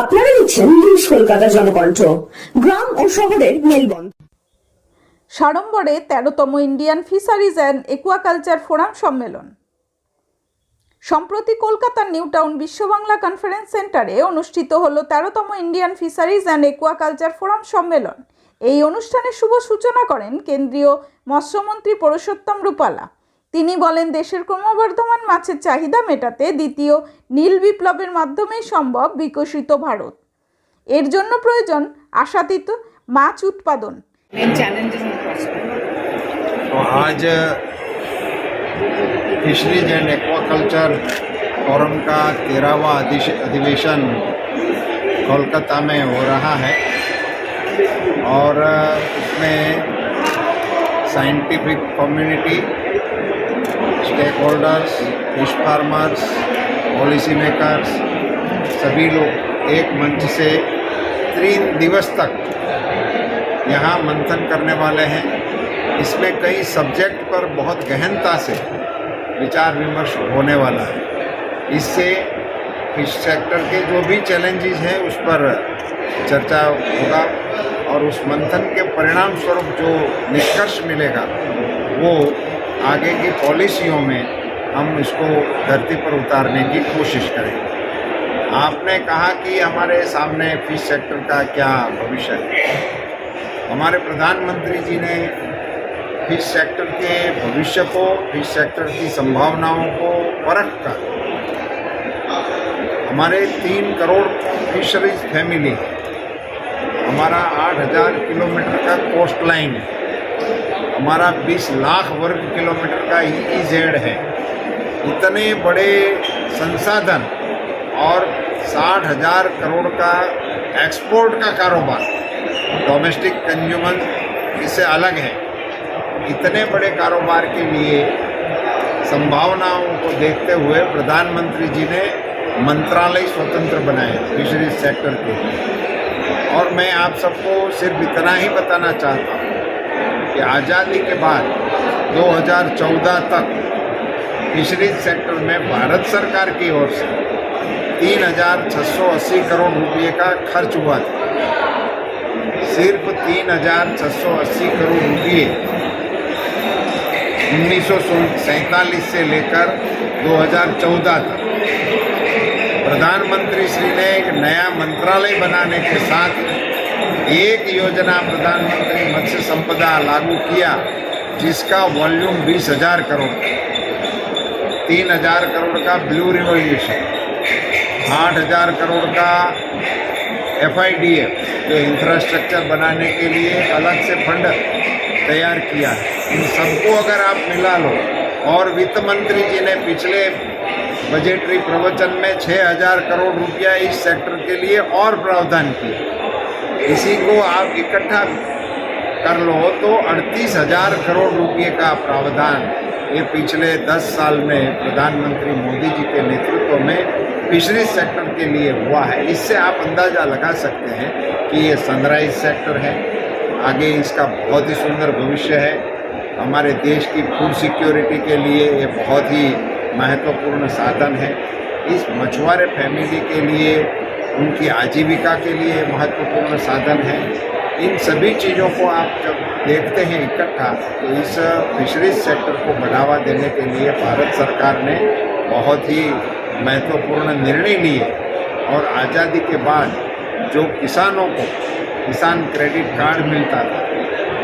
আপনারা দেখছেন নিউজ কলকাতা জনকণ্ঠ, গ্রাম ও শহরের মেলবন্ধ সাড়ম্বরে তেরোতম Indian fisheries and aquaculture forum সম্মেলন। সম্প্রতি কলকাতার নিউ টাউন বিশ্ববাংলা কনফারেন্স সেন্টারে অনুষ্ঠিত হল তেরোতম Indian fisheries and aquaculture forum সম্মেলন। এই অনুষ্ঠানের শুভ সূচনা করেন কেন্দ্রীয় মৎস্যমন্ত্রী পুরুষোত্তম রূপালা তিনি বলেন দেশের ক্রমবর্ধমান মাছের চাহিদা মেটাতে দ্বিতীয় নীল বিপ্লবের মাধ্যমেই সম্ভব বিকশিত ভারত এর জন্য প্রয়োজন আশাতীত মাছ উৎপাদন मेन चैलेंजेस और प्रॉस्पेक्ट तो आज फिशरीज एंड एक्वाकल्चर फोरम का तेरहवा अधिवेशन कोलकाता में हो रहा है और उसमें scientific community stakeholders fish farmers policy makers सभी लोग एक मंच से तीन दिवस तक यहाँ मंथन करने वाले हैं। इसमें कई सब्जेक्ट पर बहुत गहनता से विचार विमर्श होने वाला है। इससे फ़िश सेक्टर के जो भी चैलेंजेस हैं, उस पर चर्चा होगा। और उस मंथन के परिणाम स्वरूप जो निष्कर्ष मिलेगा, वो आगे की पॉलिसियों में हम इसको धरती पर उतारने की कोशिश करेंगे। आपने कहा कि हमारे सामने फ़िश सेक्टर का क्या भविष्य है। हमारे प्रधानमंत्री जी ने फ़िश सेक्टर के भविष्य को फ़िश सेक्टर की संभावनाओं को परख कर हमारे तीन करोड़ फिशरीज फैमिली है हमारा आठ हज़ार किलोमीटर का कोस्ट लाइन है। हमारा बीस लाख वर्ग किलोमीटर का ईजेड है। इतने बड़े संसाधन और साठ हज़ार करोड़ का एक्सपोर्ट का कारोबार डोमेस्टिक कंज्यूमर इससे अलग है। इतने बड़े कारोबार के लिए संभावनाओं को देखते हुए प्रधानमंत्री जी ने मंत्रालय स्वतंत्र बनाए फिशरीज सेक्टर के। और मैं आप सबको सिर्फ़ इतना ही बताना चाहता हूँ कि आज़ादी के बाद 2014 तक फिशरीज सेक्टर में भारत सरकार की ओर से 3,680 करोड़ रुपए का खर्च हुआ था। सिर्फ़ तीन हज़ार छः सौ अस्सी करोड़ रुपये उन्नीस सौ सैंतालीस से लेकर 2014 तक। प्रधानमंत्री श्री ने एक नया मंत्रालय बनाने के साथ एक योजना प्रधानमंत्री मत्स्य संपदा लागू किया, जिसका वॉल्यूम बीस हज़ार करोड़, तीन हज़ार करोड़ का ब्लू रिवोल्यूशन, आठ हज़ार करोड़ का एफ़ आई डी जो इंफ्रास्ट्रक्चर बनाने के लिए अलग से फंड तैयार किया इन सबको अगर आप मिला लो, और वित्त मंत्री जी ने पिछले बजटरी प्रवचन में 6000 करोड़ रुपया इस सेक्टर के लिए और प्रावधान किया इसी को आप इकट्ठा कर लो तो अड़तीस हज़ार करोड़ रुपये का प्रावधान ये पिछले 10 साल में प्रधानमंत्री मोदी जी के नेतृत्व में फिशरीज सेक्टर के लिए हुआ है। इससे आप अंदाज़ा लगा सकते हैं कि ये सनराइज सेक्टर है। आगे इसका बहुत ही सुंदर भविष्य है। हमारे देश की फ़ूड सिक्योरिटी के लिए ये बहुत ही महत्वपूर्ण साधन है। इस मछुआरे फैमिली के लिए, उनकी आजीविका के लिए महत्वपूर्ण साधन है। इन सभी चीज़ों को आप जब देखते हैं इकट्ठा तो इस फिशरीज सेक्टर को बढ़ावा देने के लिए भारत सरकार ने बहुत ही महत्वपूर्ण निर्णय लिए। और आज़ादी के बाद जो किसानों को किसान क्रेडिट कार्ड मिलता था,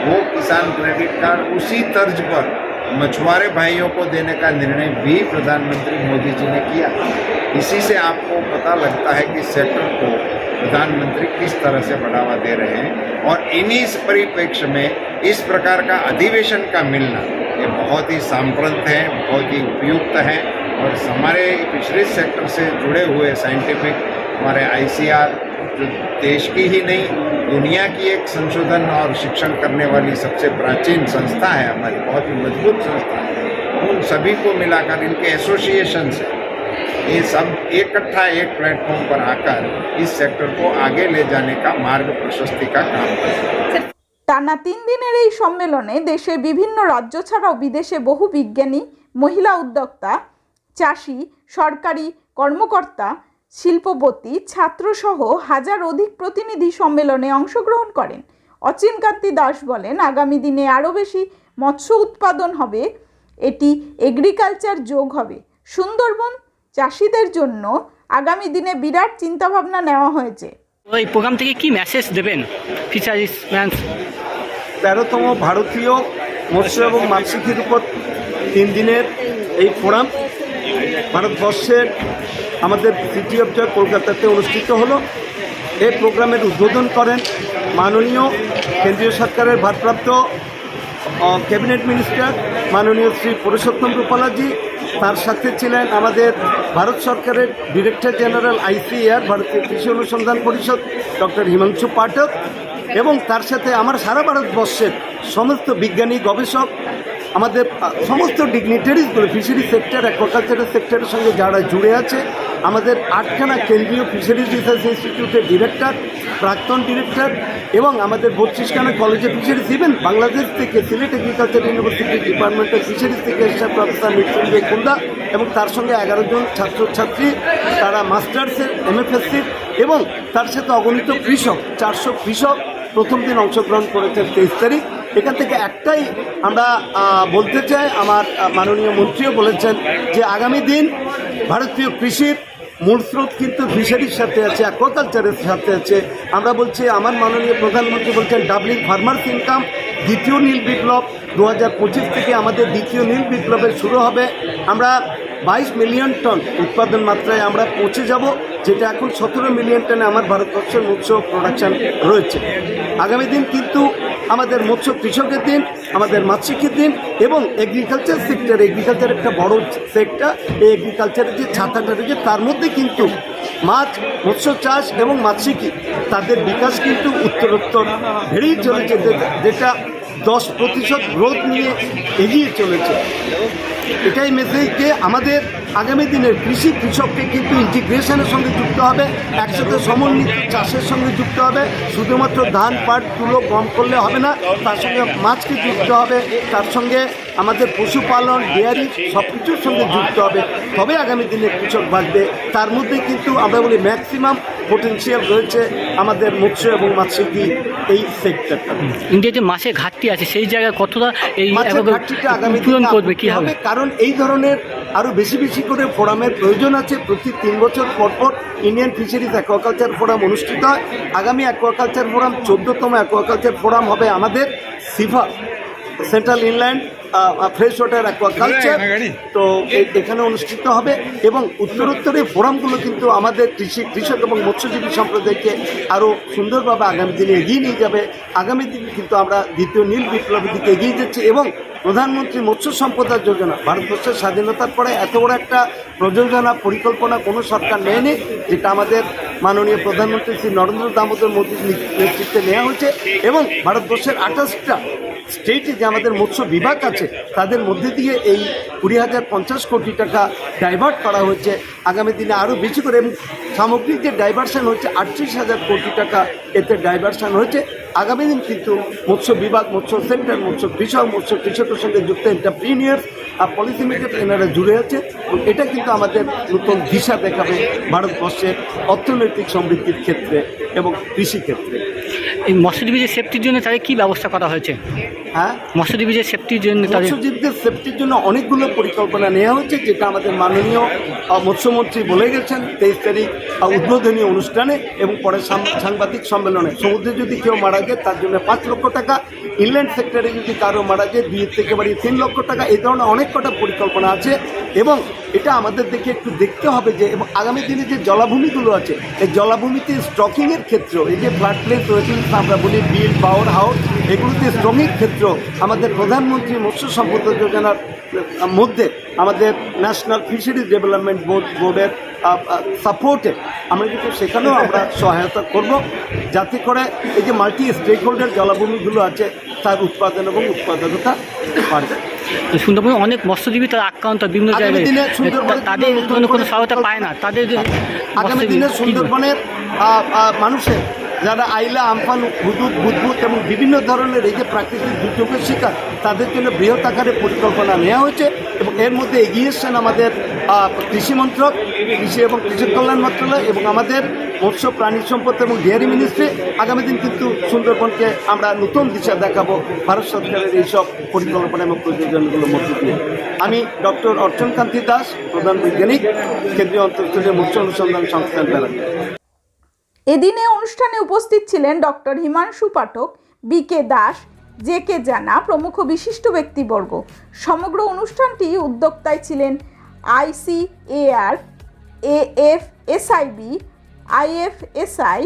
वो किसान क्रेडिट कार्ड उसी तर्ज पर मछुआरे भाइयों को देने का निर्णय भी प्रधानमंत्री मोदी जी ने किया। इसी से आपको पता लगता है कि सेक्टर को प्रधानमंत्री किस तरह से बढ़ावा दे रहे हैं और इन्हीं परिप्रेक्ष्य में इस प्रकार का अधिवेशन का मिलना, ये बहुत ही सांप्रत है, बहुत ही उपयुक्त है। और हमारे पिछले सेक्टर से जुड़े हुए साइंटिफिक, हमारे आईसीआर जो देश की ही नहीं दुनिया की एक संशोधन और शिक्षण करने वाली सबसे प्राचीन संस्था है हमारी बहुत ही मजबूत संस्था है उन सभी को मिलाकर इनके एसोसिएशन से ये सब इकट्ठा एक प्लेटफॉर्म पर आकर इस सेक्टर को आगे ले जाने का मार्ग प्रशस्ति का काम करें টানা তিন দিনের এই সম্মেলনে দেশের বিভিন্ন রাজ্য ছাড়াও বিদেশে বহু বিজ্ঞানী মহিলা উদ্যোক্তা চাষি সরকারি কর্মকর্তা শিল্পপতি ছাত্রসহ হাজার অধিক প্রতিনিধি সম্মেলনে অংশগ্রহণ করেন। অচিনকান্তি দাস বলেন আগামী দিনে আরও বেশি মৎস্য উৎপাদন হবে এটি এগ্রিকালচার যোগ হবে। সুন্দরবন চাষিদের জন্য আগামী দিনে বিরাট চিন্তাভাবনা নেওয়া হয়েছে। ওই প্রোগ্রাম থেকে কি মেসেজ দেবেন ফিশারিজ ম্যান তেরোতম ভারতীয় মৎস্য এবং মাছশিক্ষির উপর তিন দিনের এই ফোরাম ভারতবর্ষের আমাদের সিটি অফ জয় কলকাতাতে অনুষ্ঠিত হলো। এই প্রোগ্রামের উদ্বোধন করেন মাননীয় কেন্দ্রীয় সরকারের ভারপ্রাপ্ত ক্যাবিনেট মিনিস্টার মাননীয় শ্রী পুরুষোত্তম রূপালাজি। তার সাথে ছিলেন আমাদের ভারত সরকারের ডিরেক্টর জেনারেল আইসিএআর ভারতীয় কৃষি অনুসন্ধান পরিষদ ডক্টর হিমাংশু পাঠক। এবং তার সাথে আমার সারা ভারতবর্ষের সমস্ত বিজ্ঞানী, গবেষক আমাদের সমস্ত ডিগনিটারিজগুলো ফিশারি সেক্টর অ্যাকোয়াকালচারের সেক্টরের সঙ্গে যারা জুড়ে আছে, আমাদের আটখানা কেন্দ্রীয় ফিশারিজ রিসার্চ ইনস্টিটিউটের ডিরেক্টর প্রাক্তন ডিরেক্টর এবং আমাদের বত্রিশখানা কলেজে ফিশারিজ ইভেন বাংলাদেশ থেকে সিলেট এগ্রিকালচার ইউনিভার্সিটি ডিপার্টমেন্টের ফিশারিজ থেকে এসে প্রফেসর মৃত্যুঞ্জয় কুন্দা, এবং তার সঙ্গে এগারো জন ছাত্রছাত্রী, তারা মাস্টার্সের এমএফএসসির এবং তার সাথে অগণিত কৃষক, চারশো কৃষক প্রথম দিন অংশগ্রহণ করেছেন তেইশ তারিখ। এখান থেকে একটাই আমরা বলতে চাই, আমার মাননীয় মন্ত্রীও বলেছেন যে আগামী দিন ভারতীয় কৃষির মূল স্রোত কিন্তু ফিশারির সাথে আছে অ্যাকোয়াকালচারের সাথে আছে। আমরা বলছি, আমার মাননীয় প্রধানমন্ত্রী বলছেন ডাবলিং ফার্মার্স ইনকাম দ্বিতীয় নীল বিপ্লব দু হাজার পঁচিশ থেকে আমাদের দ্বিতীয় নীল বিপ্লবের শুরু হবে। আমরা বাইশ মিলিয়ন টন উৎপাদন মাত্রায় আমরা পৌঁছে যাব, যেটা এখন সতেরো মিলিয়ন টনে আমার ভারতবর্ষের মৎস্য প্রোডাকশন রয়েছে। আগামী দিন কিন্তু আমাদের মৎস্য কৃষকের দিন, আমাদের মাতৃক্ষের দিন এবং এগ্রিকালচার সেক্টর এগ্রিকালচার একটা বড় সেক্টর এই এগ্রিকালচারের যে ছাতাটা রয়েছে, তার মধ্যে কিন্তু মাছ, মৎস্য চাষ এবং মাতৃকি, তাদের বিকাশ কিন্তু উত্তরোত্তর বেড়েই চলেছে যেটা দশ প্রতিশত গ্রোথ নিয়ে এগিয়ে চলেছে। এটাই মেসেজ যে আমাদের আগামী দিনের কৃষি কৃষককে কিন্তু ইন্টিগ্রেশনের সঙ্গে যুক্ত হবে, একসাথে সমন্বিত চাষের সঙ্গে যুক্ত হবে, শুধুমাত্র ধান, পাট, তুলো কম করলে হবে না, তার সঙ্গে মাছকে যুক্ত হবে, তার সঙ্গে আমাদের পশুপালন ডেয়ারি সব কিছুর সঙ্গে যুক্ত হবে। তবে আগামী দিনে কৃষক বাঁচবে তার মধ্যে কিন্তু আমরা বলি ম্যাক্সিমাম পোটেন্সিয়াল রয়েছে আমাদের মৎস্য এবং মাছকি এই সেক্টরটা ইন্ডিয়ার যে মাছের ঘাটতি আছে সেই জায়গায় কতটা এই মাছের ঘাটতিটা আগামী পূরণ দিনে করবে কি হবে? কারণ এই ধরনের আরও বেশি বেশি করে ফোরামের প্রয়োজন আছে। প্রতি তিন বছর পর পর ইন্ডিয়ান ফিশারিজ অ্যাকোয়াকালচার ফোরাম অনুষ্ঠিত হয়। আগামী অ্যাকোয়াকালচার ফোরাম চোদ্দতম অ্যাকোয়াকালচার ফোরাম হবে আমাদের CIFA central inland fresh water aquaculture তো এখানে অনুষ্ঠিত হবে এবং উত্তরোত্তর এই ফোরামগুলো কিন্তু আমাদের কৃষি কৃষক এবং মৎস্যজীবী সম্প্রদায়কে আরও সুন্দরভাবে আগামী দিনে এগিয়ে নিয়ে যাবে। আগামী দিনে কিন্তু আমরা দ্বিতীয় নীল বিপ্লবের দিকে এগিয়ে যাচ্ছি এবং প্রধানমন্ত্রী মৎস্য সম্পদা যোজনা ভারতবর্ষের স্বাধীনতার পরে এত বড় একটা প্রযোজনা পরিকল্পনা কোনো সরকার নেয়নি যেটা আমাদের মাননীয় প্রধানমন্ত্রী শ্রী নরেন্দ্র দামোদর মোদীর নেতৃত্বে নেওয়া হয়েছে এবং ভারতবর্ষের আঠাশটা স্টেটে যে আমাদের মৎস্য বিভাগ আছে তাদের মধ্যে দিয়ে এই কুড়ি হাজার পঞ্চাশ কোটি টাকা ডাইভার্ট করা হয়েছে। আগামী দিনে আরও বেশি করে এবং সামগ্রিক যে ডাইভার্সন হচ্ছে, আটত্রিশ হাজার কোটি টাকা এতে ডাইভার্সন হয়েছে। আগামী দিন কিন্তু মৎস্য বিভাগ, মৎস্য সেন্টার, মৎস্য কৃষক, মৎস্য কৃষকের সঙ্গে যুক্ত এন্টারপ্রিনিয়ার্স আর পলিসি মেকার এনারা জুড়ে আছে এটা কিন্তু আমাদের নতুন দিশা দেখাবে ভারতবর্ষের অর্থনৈতিক সমৃদ্ধির ক্ষেত্রে এবং কৃষি ক্ষেত্রে এই মৎস্যজীবীদের সেফটির জন্য তাদের কী ব্যবস্থা করা হয়েছে? হ্যাঁ? মৎস্যজীবীদের সেফটির জন্য তাদের মৎস্যজীবীদের সেফটির জন্য অনেকগুলো পরিকল্পনা নেওয়া হয়েছে যেটা আমাদের মাননীয় মৎস্যমন্ত্রী বলে গেছেন তেইশ তারিখ উদ্বোধনী অনুষ্ঠানে এবং পরে সাংবাদিক সম্মেলনে। সমুদ্রে যদি কেউ মারা যায় তার জন্য পাঁচ লক্ষ টাকা ইনল্যান্ড সেক্টরে যদি কারও মারা যায় দুই থেকে বাড়িয়ে তিন লক্ষ টাকা এই ধরনের অনেক কটা পরিকল্পনা আছে এবং এটা আমাদের দেখে একটু দেখতে হবে যে এবং আগামী দিনে যে জলাভূমিগুলো আছে এই জলাভূমিতে স্টকিংয়ের ক্ষেত্র এই যে ফ্লাড প্লেস রয়েছে আমরা বলি বিল পাওয়ার হাউস এগুলোতে স্ট্রংয়ের ক্ষেত্র আমাদের প্রধানমন্ত্রী মৎস্য সম্পদ যোজনার মধ্যে আমাদের ন্যাশনাল ফিশারিজ ডেভেলপমেন্ট বোর্ড বোর্ডের সাপোর্টে আমরা কিন্তু সেখানেও আমরা সহায়তা করব যাতে করে এই যে মাল্টি স্টেক হোল্ডার জলাভূমিগুলো আছে তার উৎপাদন এবং উৎপাদনতা বাড়বে। সুন্দরবনে অনেক মৎস্যজীবী তারা আক্রান্ত বিভিন্ন জায়গায় তাদের কোনো সহায়তা পায় না। তাদের আগামী দিনে সুন্দরবনের মানুষের যারা আইলা, আমফান হুদুদ বুদবুদ এবং বিভিন্ন ধরনের এই যে প্রাকৃতিক দুর্যোগের শিকার, তাদের জন্য বৃহৎ আকারে পরিকল্পনা নেওয়া হয়েছে এবং এর মধ্যে এগিয়ে এসছেন আমাদের কৃষি মন্ত্রক, কৃষি এবং কৃষক কল্যাণ মন্ত্রণালয় এবং আমাদের মৎস্য, প্রাণী সম্পদ এবং ডেয়ারি মিনিস্ট্রি। আগামী দিন কিন্তু সুন্দরবনকে আমরা নতুন দিশা দেখাবো। ভারত সরকারের এইসব পরিকল্পনা এবং প্রযোজনগুলোর মধ্যে দিয়ে। আমি ডক্টর অর্চন কান্তি দাস, প্রধান বৈজ্ঞানিক, কেন্দ্রীয় অন্তর্জাতীয় মৎস্য অনুসন্ধান সংস্থান এদিনে অনুষ্ঠানে উপস্থিত ছিলেন doctor Himanshu Pathak, B K Das, J K Jana, প্রমুখ বিশিষ্ট ব্যক্তিবর্গ। সমগ্র অনুষ্ঠানটি উদ্যোক্তায় ছিলেন ICAR AF SIB IFSI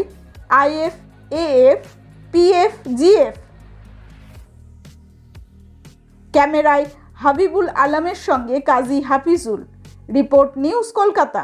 IF AF PF GF ক্যামেরায় হাবিবুল আলমের সঙ্গে Kazi Hafizul. Report news Kolkata.